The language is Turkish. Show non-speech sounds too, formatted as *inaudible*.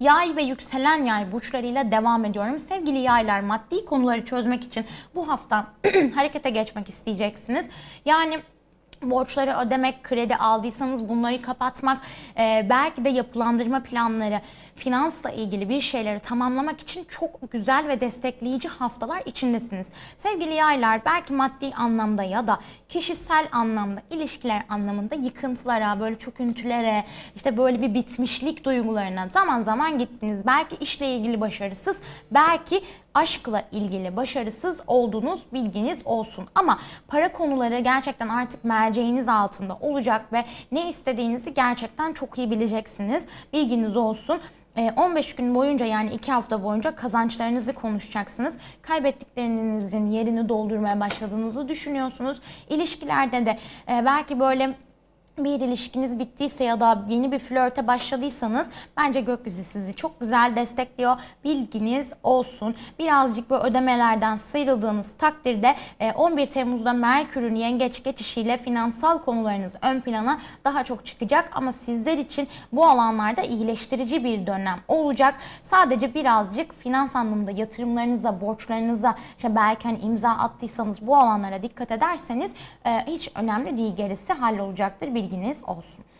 Yay ve yükselen yay burçlarıyla devam ediyorum. Sevgili yaylar maddi konuları çözmek için bu hafta *clears throat* harekete geçmek isteyeceksiniz. Yani borçları ödemek, kredi aldıysanız bunları kapatmak, e, belki de yapılandırma planları, finansla ilgili bir şeyleri tamamlamak için çok güzel ve destekleyici haftalar içindesiniz. Sevgili yaylar belki maddi anlamda ya da kişisel anlamda, ilişkiler anlamında yıkıntılara, böyle çöküntülere, işte böyle bir bitmişlik duygularına zaman zaman gittiniz. Belki işle ilgili başarısız, belki aşkla ilgili başarısız olduğunuz bilginiz olsun. Ama para konuları gerçekten artık merceğiniz altında olacak ve ne istediğinizi gerçekten çok iyi bileceksiniz. Bilginiz olsun. Ee, 15 gün boyunca yani 2 hafta boyunca kazançlarınızı konuşacaksınız. Kaybettiklerinizin yerini doldurmaya başladığınızı düşünüyorsunuz. İlişkilerde de e, belki böyle bir ilişkiniz bittiyse ya da yeni bir flörte başladıysanız bence gökyüzü sizi çok güzel destekliyor. Bilginiz olsun. Birazcık bu ödemelerden sıyrıldığınız takdirde e, 11 Temmuz'da Merkür'ün yengeç geçişiyle finansal konularınız ön plana daha çok çıkacak ama sizler için bu alanlarda iyileştirici bir dönem olacak. Sadece birazcık finans anlamında yatırımlarınıza, borçlarınıza işte belki hani imza attıysanız bu alanlara dikkat ederseniz e, hiç önemli değil gerisi hallolacaktır bilginiz olsun.